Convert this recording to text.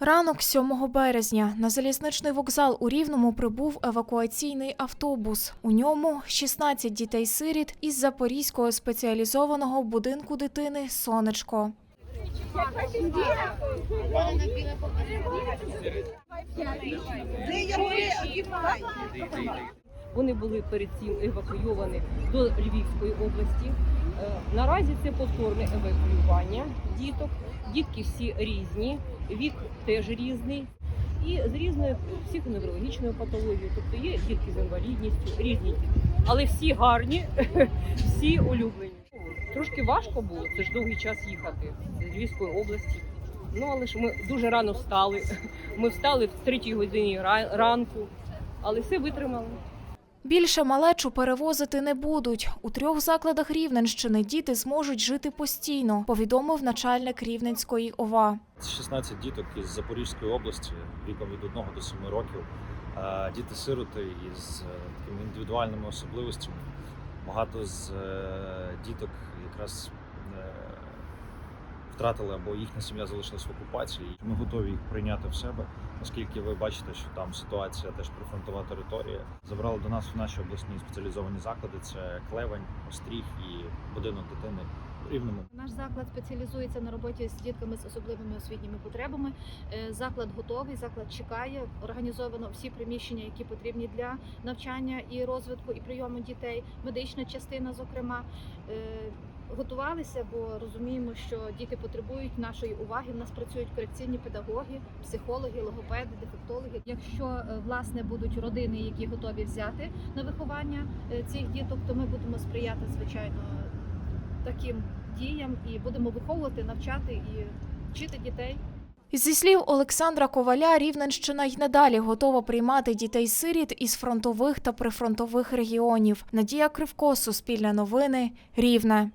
Ранок 7 березня на залізничний вокзал у Рівному прибув евакуаційний автобус. У ньому 16 дітей-сиріт із Запорізького спеціалізованого будинку дитини Сонечко. Вони були перед цим евакуйовані до Львівської області. Е, Наразі це повторне евакуювання діток. Дітки всі різні, вік теж різний. І з різною психоневрологічною патологією. Тобто є дітки з інвалідністю, різні дітки. Але всі гарні, всі улюблені. Трошки важко було, це ж довгий час їхати з Львівської області. Ну але ж ми дуже рано встали. Ми встали в третій годині ранку, але все витримали. Більше малечу перевозити не будуть. У трьох закладах Рівненщини діти зможуть жити постійно, повідомив начальник Рівненської ОВА. 16 діток із Запорізької області віком від 1 до 7 років. Е, Діти-сироти із е, такими індивідуальними особливостями. Багато з е, діток якраз втратили або їхня сім'я залишилась в окупації. Ми готові їх прийняти в себе, оскільки ви бачите, що там ситуація теж прифронтова територія. Забрали до нас в наші обласні спеціалізовані заклади: це Клевень, Остріг і будинок дитини Рівному. Наш заклад спеціалізується на роботі з дітками з особливими освітніми потребами. Е, Заклад готовий, заклад чекає. Організовано всі приміщення, які потрібні для навчання і розвитку, і прийому дітей. Медична частина, зокрема. Готувалися, бо розуміємо, що діти потребують нашої уваги. У нас працюють корекційні педагоги, психологи, логопеди, дефектологи. Якщо е, власне будуть родини, які готові взяти на виховання е, цих діток, то ми будемо сприяти звичайно таким діям і будемо виховувати, навчати і вчити дітей. Зі слів Олександра Коваля, Рівненщина й надалі готова приймати дітей-сиріт із фронтових та прифронтових регіонів. Надія Кривко, Суспільне новини, Рівне.